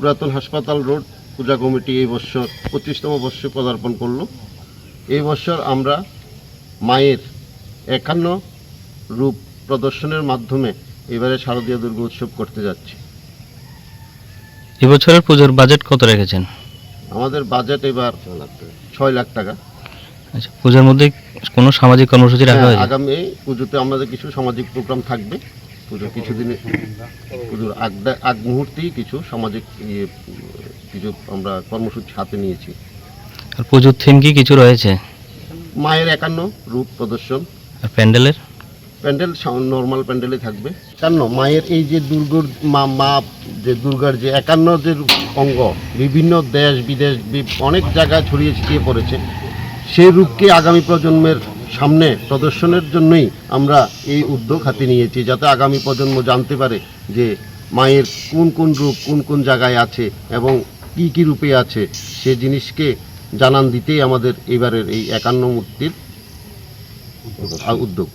পুরাতন হাসপাতাল রোড পূজা কমিটি এই বছর পঁচিশতম বর্ষে পদার্পণ করল। এই বছর আমরা মায়ের একান্ন রূপ প্রদর্শনের মাধ্যমে এবারে শারদীয় দুর্গা উৎসব করতে যাচ্ছি। এবছরের পুজোর বাজেট কত রেখেছেন? আমাদের বাজেট এবার ছয় লাখ টাকা। আচ্ছা পুজোর মধ্যে কোনো সামাজিক কর্মসূচি রাখা হ্যাঁ, হয়েছে আগামী পুজোতে আমাদের কিছু সামাজিক প্রোগ্রাম থাকবে। পুজো কিছুদিনে পুজোর আগ আগ মুহূর্তেই কিছু সামাজিক ইয়ে কিছু আমরা কর্মসূচি হাতে নিয়েছি। আর পুজোর থিম কি কিছু রয়েছে? মায়ের একান্ন রূপ প্রদর্শন। আর প্যান্ডেলের? প্যান্ডেল নর্মাল প্যান্ডেলে থাকবে। একান্ন মায়ের এই যে দুর্গর মা মা যে দুর্গার যে একান্ন যে অঙ্গ বিভিন্ন দেশ বিদেশ অনেক জায়গায় ছড়িয়ে ছিটিয়ে পড়েছে সেই রূপকে আগামী প্রজন্মের সামনে প্রদর্শনের জন্যই আমরা এই উদ্যোগ হাতে নিয়েছি, যাতে আগামী প্রজন্ম জানতে পারে যে মায়ের কোন কোন রূপ, কোন কোন জায়গায় আছে এবং কি কি রূপে আছে, সে জিনিসকে জানান দিতেই আমাদের এবারের এই একান্ন মূর্তির উদ্যোগ।